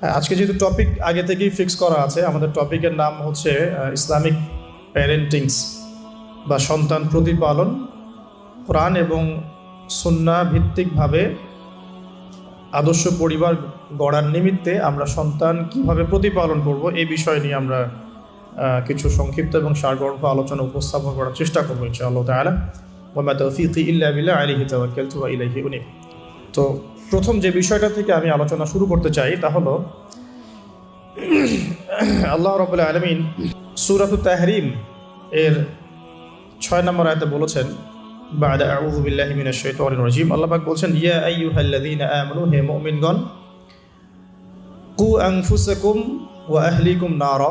হ্যাঁ, আজকে যেহেতু টপিক আগে থেকেই ফিক্স করা আছে আমাদের টপিকের নাম হচ্ছে ইসলামিক প্যারেন্টিংস বা সন্তান প্রতিপালন কোরআন এবং সুন্না ভিত্তিকভাবে আদর্শ পরিবার গড়ার নিমিত্তে আমরা সন্তান কীভাবে প্রতিপালন করব এই বিষয় নিয়ে আমরা কিছু সংক্ষিপ্ত এবং সারগর্ভ আলোচনা উপস্থাপন করার চেষ্টা করব ইনশাআল্লাহ উনীব। তো প্রথম যে বিষয়টা থেকে আমি আলোচনা শুরু করতে চাই তা হলো, আল্লাহ রবাহ আলমিন সুরাত তাহরিম এর ছয় নম্বর আয়তে বলেছেন, বাদ আউজুবিল্লাহ মিনাশ শাইতানির রাজিম। আল্লাহ পাক বলছেন, ইয়া আইয়ুহাল্লাযীনা আমানু, হে মুমিনগণ, কু আনফুসাকুম ওয়া আহলিকুম নারা।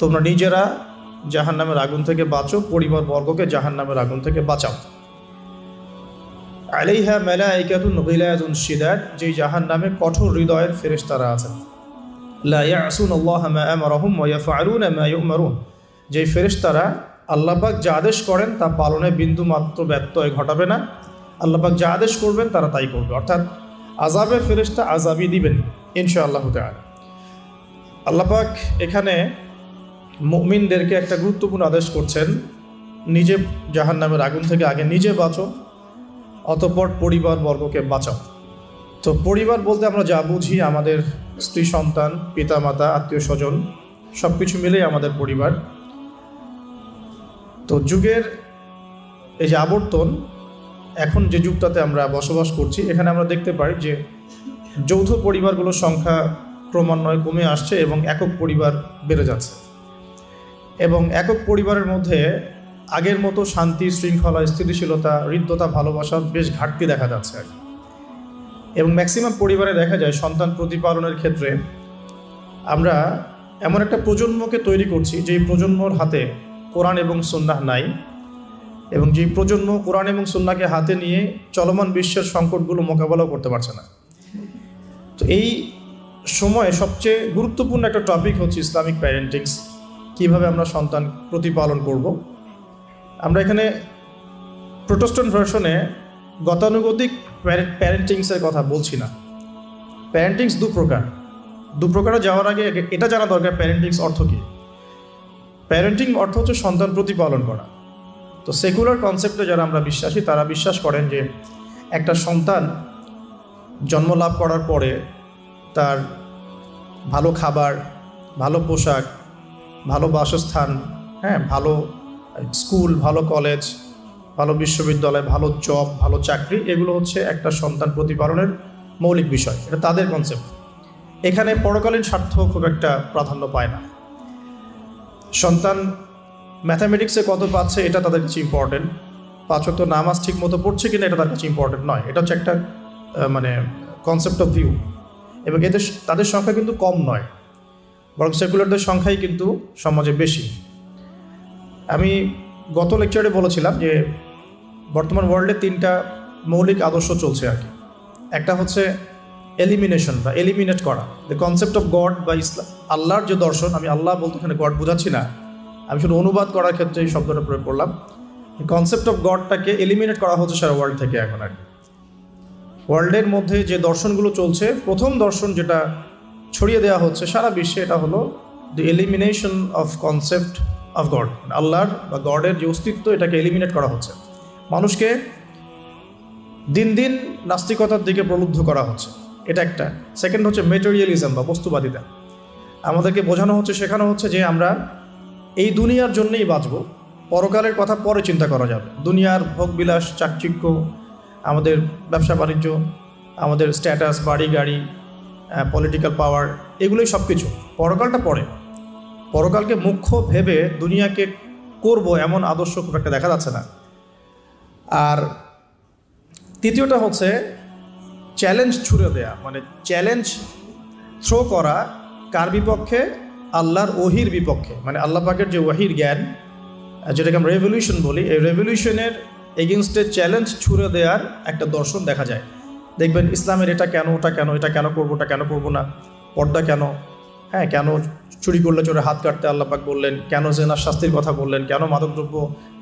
তোমরা নিজেরা জাহান্নামের আগুন থেকে বাঁচো, পরিবার বর্গকে জাহান্নামের আগুন থেকে বাঁচাও। আলাইহা মালাইকাতুন গিলাদুন শিদাদ, যেই জাহান্নামে কঠোর হৃদয়ের ফেরেশতারা আছেন। লা ইয়াসুন আল্লাহ মা আমারহুম ওয়া ইয়াফআলুনা মা ইউমারুন। যেই ফেরেশতারা আল্লাহবাক যা আদেশ করেন তা পালনে বিন্দু মাত্র ব্যত্যয় ঘটাবে না। আল্লাহবাক যা আদেশ করবেন তারা তাই করবে। অর্থাৎ আজাবের ফেরেশতা আজাবই দিবেন, ইনশাআল্লাহ তাআলা। আল্লাপাক এখানে মুমিনদেরকে একটা গুরুত্বপূর্ণ আদেশ করছেন, নিজে জাহান্নামের আগুন থেকে আগে নিজে বাঁচো। অতপর পরিবার বর্গকে বাঁচাও। তো পরিবার বলতে আমরা যা বুঝি, আমাদের স্ত্রী, সন্তান, পিতামাতা আত্মীয় স্বজন সব কিছু মিলেই আমাদের পরিবার। তো যুগের এই যে আবর্তন, এখন যে যুগটাতে আমরা বসবাস করছি, এখানে আমরা দেখতে পাই যে যৌথ পরিবারগুলোর সংখ্যা ক্রমান্বয়ে কমে আসছে এবং একক পরিবার বেড়ে যাচ্ছে। এবং একক পরিবারের মধ্যে আগের মতো শান্তি, শৃঙ্খলা, স্থিতিশীলতা, হৃদ্যতা ভালোবাসার বেশ ঘাটতি দেখা যাচ্ছে আর এবং ম্যাক্সিমাম পরিবারে দেখা যায় সন্তান প্রতিপালনের ক্ষেত্রে আমরা এমন একটা প্রজন্মকে তৈরি করছি, যেই প্রজন্মর হাতে কোরআন এবং সুন্নাহ নাই এবং যেই প্রজন্ম কোরআন এবং সুন্নাহকে হাতে নিয়ে চলমান বিশ্বের সংকটগুলো মোকাবেলাও করতে পারছে না। তো এই সময়ে সবচেয়ে গুরুত্বপূর্ণ একটা টপিক হচ্ছে ইসলামিক প্যারেন্টিংস কীভাবে আমরা সন্তান প্রতিপালন করব। আমরা এখানে প্রোটেস্ট্যান্ট ভার্সনে গতানুগতিক প্যারেন্টিংসের কথা বলছি না। প্যারেন্টিংস দু প্রকার। দু প্রকারে যাওয়ার আগে এটা জানা দরকার, প্যারেন্টিংস অর্থ কী? প্যারেন্টিং অর্থ হচ্ছে সন্তান প্রতিপালন করা। তো সেকুলার কনসেপ্টে যারা আমরা বিশ্বাসী, তারা বিশ্বাস করেন যে একটা সন্তান জন্ম লাভ করার পরে তার ভালো খাবার, ভালো পোশাক, ভালো বাসস্থান হ্যাঁ ভালো স্কুল, ভালো কলেজ, ভালো বিশ্ববিদ্যালয়, ভালো জব ভালো চাকরি, এগুলো হচ্ছে একটা সন্তান প্রতিপালনের মৌলিক বিষয়। এটা তাদের কনসেপ্ট এখানে পরকালীন স্বার্থ খুব একটা প্রাধান্য পায় না। সন্তান ম্যাথামেটিক্সে কত পাচ্ছে, এটা তাদের কাছে ইম্পর্টেন্ট পাঁচক তো নামাজ ঠিক মতো পড়ছে কিনা, এটা তার কাছে ইম্পর্টেন্ট নয়। এটা হচ্ছে একটা মানে কনসেপ্ট অফ ভিউ এবং এদের, তাদের সংখ্যা কিন্তু কম নয়। বরং সেকুলারদের সংখ্যাই কিন্তু সমাজে বেশি। আমি গত লেকচারে বলেছিলাম যে বর্তমান ওয়ার্ল্ডে তিনটা মৌলিক আদর্শ চলছে আর কি। একটা হচ্ছে এলিমিনেশন বা এলিমিনেট করা। দ্য কনসেপ্ট অফ গড বা ইসলাম আল্লাহর যে দর্শন, আমি আল্লাহ বলতে এখানে গড বোঝাচ্ছি না। আমি শুধু অনুবাদ করার ক্ষেত্রে এই শব্দটা প্রয়োগ করলাম। কনসেপ্ট অফ গডটাকে এলিমিনেট করা হচ্ছে সারা ওয়ার্ল্ড থেকে এখন আর কি। ওয়ার্ল্ডের মধ্যে যে দর্শনগুলো চলছে, প্রথম দর্শন যেটা ছড়িয়ে দেওয়া হচ্ছে সারা বিশ্বে, এটা হলো the elimination of concept of god আল্লাহর বা গডের যে অস্তিত্ব, এটাকে এলিমিনেট করা হচ্ছে। মানুষকে দিন দিন নাস্তিকতার দিকে প্রলুব্ধ করা হচ্ছে। এটা একটা। সেকেন্ড হচ্ছে মেটেরিয়ালিজম বা বস্তুবাদিতা। আমাদেরকে বোঝানো হচ্ছে, শেখানো হচ্ছে যে আমরা এই দুনিয়ার জন্যেই বাঁচব। পরকালের কথা পরে চিন্তা করা যাবে। দুনিয়ার ভোগবিলাস, চাকচিক্য, আমাদের ব্যবসা বাণিজ্য, আমাদের স্ট্যাটাস বাড়ি গাড়ি পলিটিক্যাল পাওয়ার এগুলোই সব কিছু পরকালটা পরে। পরকালকে মুখ্য ভেবে দুনিয়াকে করব এমন আদর্শ খুব একটা দেখা যাচ্ছে না। আর তৃতীয়টা হচ্ছে চ্যালেঞ্জ ছুড়ে দেয়া মানে চ্যালেঞ্জ থ্রো করা কার বিপক্ষে? আল্লাহর ওহির বিপক্ষে। মানে আল্লাহ পাকের যে ওহির জ্ঞান, যেটাকে আমরা রেভলিউশন বলি, এই রেভলিউশনের এগেনস্টে চ্যালেঞ্জ ছুড়ে দেওয়ার একটা দর্শন দেখা যায়। দেখবেন ইসলামের এটা কেন, ওটা কেন, এটা কেন করব, ওটা কেন করব না, পর্দা কেন? হ্যাঁ কেন চুরি করলে চোরে হাত কাটতে আল্লাহ পাক বললেন? কেন জেনার শাস্তির কথা বললেন? কেন মাদকদ্রব্য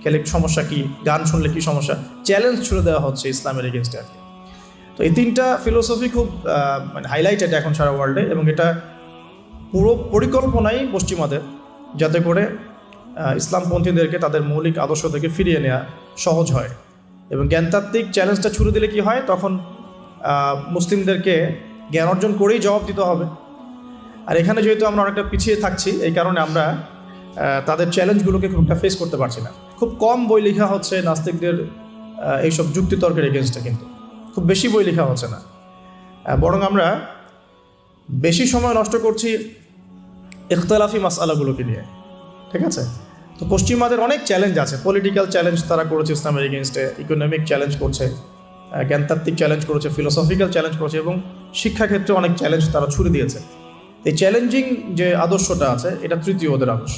খেলে সমস্যা কি? গান শুনলে কি সমস্যা? চ্যালেঞ্জ ছুড়ে দেওয়া হচ্ছে ইসলামের এগেনস্টে আর কি। তো এই তিনটা ফিলোসফি খুব মানে হাইলাইটেড এখন সারা ওয়ার্ল্ডে এবং এটা পুরো পরিকল্পনাই পশ্চিমাদের যাতে করে ইসলামপন্থীদেরকে তাদের মৌলিক আদর্শ থেকে ফিরিয়ে নেওয়া সহজ হয়। এবং জ্ঞানতাত্ত্বিক চ্যালেঞ্জটা ছুড়ে দিলে কি হয়? তখন মুসলিমদেরকে জ্ঞান অর্জন করেই জবাব দিতে হবে। আর এখানে যেহেতু আমরা অনেকটা পিছিয়ে থাকছি, এই কারণে আমরা তাদের চ্যালেঞ্জগুলোকে খুব একটা ফেস করতে পারছি না। খুব কম বই লেখা হচ্ছে নাস্তিকদের এইসব যুক্তিতর্কের এগেনস্টে কিন্তু। খুব বেশি বই লেখা হচ্ছে না। বরং আমরা বেশি সময় নষ্ট করছি ইখতলাফি মাসালাগুলোকে নিয়ে। ঠিক আছে? তো পশ্চিমাদের অনেক চ্যালেঞ্জ আছে। পলিটিক্যাল চ্যালেঞ্জ তারা করেছে ইসলামের এগেনস্টে ইকোনমিক চ্যালেঞ্জ করছে জ্ঞানতাত্ত্বিক চ্যালেঞ্জ করেছে ফিলোসফিক্যাল চ্যালেঞ্জ করেছে এবং শিক্ষাক্ষেত্রে অনেক চ্যালেঞ্জ তারা ছুড়ে দিয়েছে। এই চ্যালেঞ্জিং যে আদর্শটা আছে, এটা তৃতীয় ওদের আদর্শ।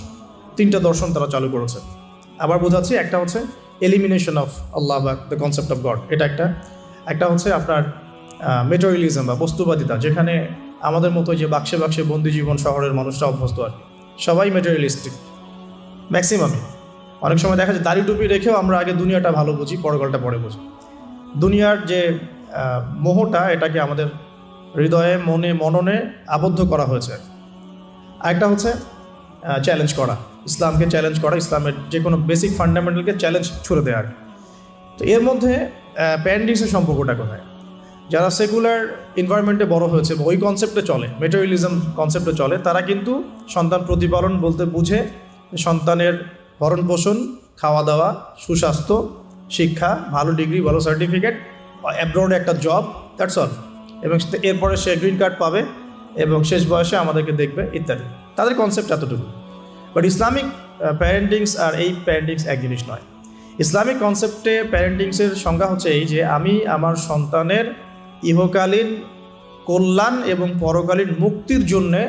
তিনটা দর্শন তারা চালু করেছে। আবার বোঝাচ্ছি, একটা হচ্ছে এলিমিনেশন অফ আল্লাহ বা দ্য কনসেপ্ট অফ গড এটা একটা। একটা হচ্ছে আপনার মেটেরিয়ালিজম বা বস্তুবাদিতা, যেখানে আমাদের মতো যে বাক্সে বাক্সে বন্দি জীবন শহরের মানুষরা অভ্যস্ত আর। সবাই মেটেরিয়ালিস্টিক ম্যাক্সিমামই অনেক সময় দেখা যায়, দাড়ি টুপি রেখেও আমরা আগে দুনিয়াটা ভালো বুঝি পরগলটা পরে বুঝি। দুনিয়ার যে মোহটা, এটাকে আমাদের হৃদয়ে, মনে, মননে আবদ্ধ করা হয়েছে। আরেকটা হচ্ছে চ্যালেঞ্জ করা। ইসলামকে চ্যালেঞ্জ করা, ইসলামের যে কোনো বেসিক ফান্ডামেন্টালকে চ্যালেঞ্জ ছুড়ে দেওয়ার তো এর মধ্যে প্যান্ডিক্সের সম্পর্কটা কোথায়? যারা সেকুলার এনভায়রনমেন্টে বড় হয়েছে, ওই কনসেপ্টে চলে মেটেরিয়ালিজম কনসেপ্টে চলে, তারা কিন্তু সন্তান প্রতিপালন বলতে বুঝে সন্তানের ভরণ পোষণ, খাওয়া দাওয়া, সুস্বাস্থ্য, শিক্ষা, ভালো ডিগ্রি ভালো সার্টিফিকেট অ্যাব্রোডে একটা জব দ্যাটস অল এবং এরপরে সে গ্রিন কার্ড পাবে এবং শেষ বয়সে আমাদেরকে দেখবে, ইত্যাদি। তাদের কনসেপ্ট এতটুকু। বাট ইসলামিক প্যারেন্টিংস আর এই প্যারেন্টিংস এক জিনিস নয়। ইসলামিক কনসেপ্টে প্যারেন্টিংসের সংজ্ঞা হচ্ছে এই যে, আমি আমার সন্তানের ইহকালীন কল্যাণ এবং পরকালীন মুক্তির জন্যে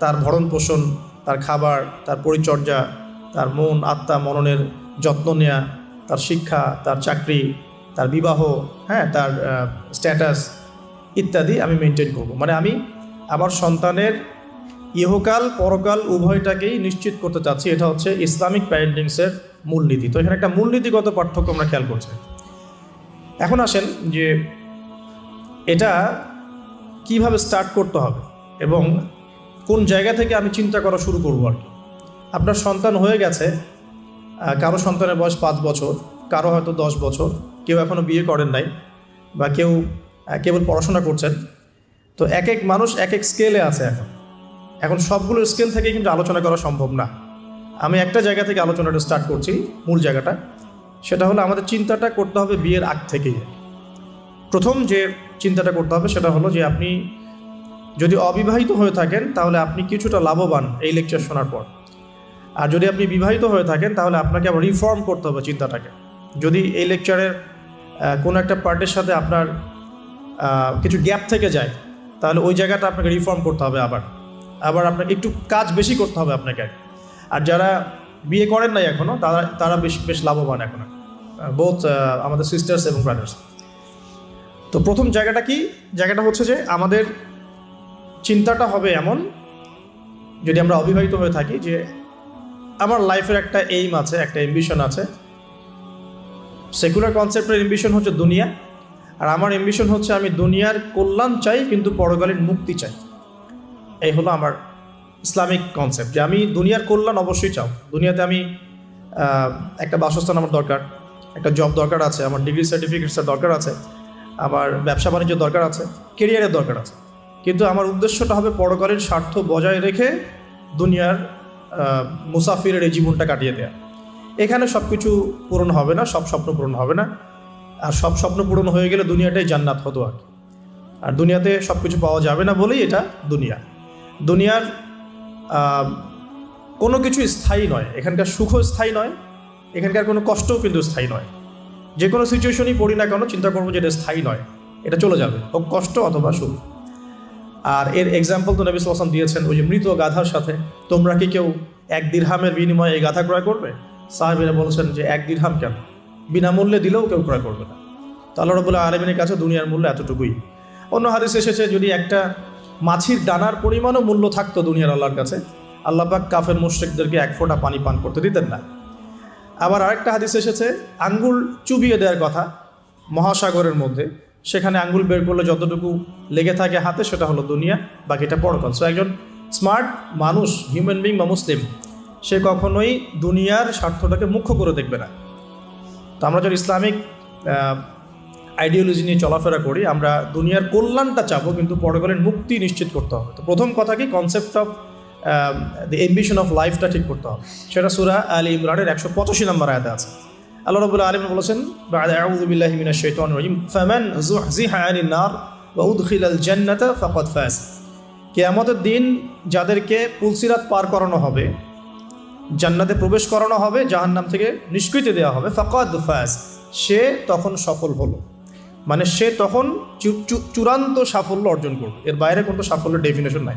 তার ভরণ পোষণ তার খাবার, তার পরিচর্যা, তার মন, আত্মা, মননের যত্ন নেওয়া তার শিক্ষা, তার চাকরি, তার বিবাহ হ্যাঁ তার স্ট্যাটাস ইত্যাদি আমি মেনটেন করব। মানে আমি আমার সন্তানের ইহকাল, পরকাল উভয়টাকেই নিশ্চিত করতে চাচ্ছি। এটা হচ্ছে ইসলামিক প্যারেন্টিংসের মূলনীতি। তো এখানে একটা মূলনীতিগত পার্থক্য আমরা খেয়াল করছি। এখন আসেন যে এটা কীভাবে স্টার্ট করতে হবে এবং কোন জায়গা থেকে আমি চিন্তা করা শুরু করব আর কি। আপনার সন্তান হয়ে গেছে কারও সন্তানের বয়স পাঁচ বছর, কারও হয়তো দশ বছর, কেউ এখনও বিয়ে করেন নাই বা কেউ কেবল পড়াশোনা করছেন। তো এক এক মানুষ এক এক স্কেলে আছে এখন। এখন সবগুলো স্কেল থেকে কিন্তু আলোচনা করা সম্ভব না। আমি একটা জায়গা থেকে আলোচনাটা স্টার্ট করছি, মূল জায়গাটা। সেটা হলো আমাদের চিন্তাটা করতে হবে বিয়ের আগ থেকেই। প্রথম যে চিন্তাটা করতে হবে সেটা হলো যে আপনি যদি অবিবাহিত হয়ে থাকেন, তাহলে আপনি কিছুটা লাভবান এই লেকচার শোনার পর। আর যদি আপনি বিবাহিত হয়ে থাকেন, তাহলে আপনাকে আবার রিফর্ম করতে হবে চিন্তাটাকে। যদি এই লেকচারের কোনো একটা পার্টের সাথে আপনার কিছু গ্যাপ থেকে যায়, তাহলে ওই জায়গাটা আপনাকে রিফর্ম করতে হবে আবার। আবার আপনাকে একটু কাজ বেশি করতে হবে আপনাকে। আর যারা বিয়ে করেন নাই এখনও তারা তারা বেশ বেশ লাভবান এখনও বোথ আমাদের সিস্টার্স এবং ব্রাদার্স তো প্রথম জায়গাটা কি? জায়গাটা হচ্ছে যে আমাদের চিন্তাটা হবে এমন, যদি আমরা অবিবাহিত হয়ে থাকি, যে আমার লাইফের একটা এইম আছে, একটা এম্বিশন আছে। সেকুলার কনসেপ্টের এম্বিশন হচ্ছে দুনিয়া। আর আমার এম্বিশন হচ্ছে আমি দুনিয়ার কল্যাণ চাই, কিন্তু পরকালীন মুক্তি চাই। এই হলো আমার ইসলামিক কনসেপ্ট যে আমি দুনিয়ার কল্যাণ অবশ্যই চাও। দুনিয়াতে আমি একটা বাসস্থান আমার দরকার, একটা জব দরকার আছে, আমার ডিগ্রি সার্টিফিকেটসের দরকার আছে, আমার ব্যবসা বাণিজ্য দরকার আছে কেরিয়ারের দরকার আছে। কিন্তু আমার উদ্দেশ্যটা হবে পরকালীন স্বার্থ বজায় রেখে দুনিয়ার মুসাফিরের এই জীবনটা কাটিয়ে দেয়া। এখানে সব কিছু পূরণ হবে না, সব স্বপ্ন পূরণ হবে না। আর সব স্বপ্ন পূরণ হয়ে গেলে দুনিয়াটাই জান্নাত হতো আর কি। আর দুনিয়াতে সব কিছু পাওয়া যাবে না বলেই এটা দুনিয়া। দুনিয়ার কোনো কিছু স্থায়ী নয়। এখানকার সুখও স্থায়ী নয়, এখানকার কোনো কষ্টও কিন্তু স্থায়ী নয়। যে কোনো সিচুয়েশনই পড়ি না কেন চিন্তা করব যে এটা স্থায়ী নয়, এটা চলে যাবে, হোক কষ্ট অথবা সুখ। আর এর এক্সাম্পল তো নবী সাল্লাম দিয়েছেন, ওই যে মৃত গাধার সাথে। তোমরা কি কেউ এক দিরহামের বিনিময়ে এই গাধা ক্রয় করবে? সাহেবেরা বলছেন যে এক দিরহাম কেন? বিনামূল্যে দিলেও কেউ ক্রয় করবে না। তো আল্লাহ রবুল্লাহ আলমিনের কাছে দুনিয়ার মূল্য এতটুকুই। অন্য হাদিস এসেছে, যদি একটা মাছির দানার পরিমাণও মূল্য থাকতো দুনিয়ার আল্লাহর কাছে, আল্লাহ পাক কাফের মুশ্রিকদেরকে এক ফোঁটা পানি পান করতে দিতেন না। আবার আরেকটা হাদিস এসেছে, আঙ্গুল চুবিয়ে দেওয়ার কথা মহাসাগরের মধ্যে। সেখানে আঙ্গুল বের করলে যতটুকু লেগে থাকে হাতে, সেটা হলো দুনিয়া, বাকিটা পরকাল। সো একজন স্মার্ট মানুষ, হিউম্যান বিং বা মুসলিম, সে কখনোই দুনিয়ার স্বার্থটাকে মুখ্য করে দেখবে না। তো আমরা যখন ইসলামিক আইডিওলজি নিয়ে চলাফেরা করি, আমরা দুনিয়ার কল্যাণটা চাবো, কিন্তু পরকালের মুক্তি নিশ্চিত করতে হবে। তো প্রথম কথা কি? Concept of the ambition of লাইফটা ঠিক করতে হবে। সেটা সুরা আলী ইমরানের একশো পঁচাশি নম্বর আয়াতে আছে। আল্লাহ রবুল্লা আলম বলেছেন, বা'দা আউযু বিল্লাহি মিনাশ শাইতানির রাজিম। ফামান যুহজিহা আনিন নার ওয়া উদখিলাল জান্নাতা ফাকাদ ফাজ। কিয়ামতের দিন যাদেরকে পুলসিরাত পার করানো হবে জান্নাতে প্রবেশ করানো হবে, জাহান্নাম থেকে নিষ্কৃতি দেওয়া হবে। ফাকাদ ফাজ সে তখন সফল হলো। মানে সে তখন চূড়ান্ত সাফল্য অর্জন করবে এর বাইরে কোনো সাফল্য ডেফিনেশন নাই।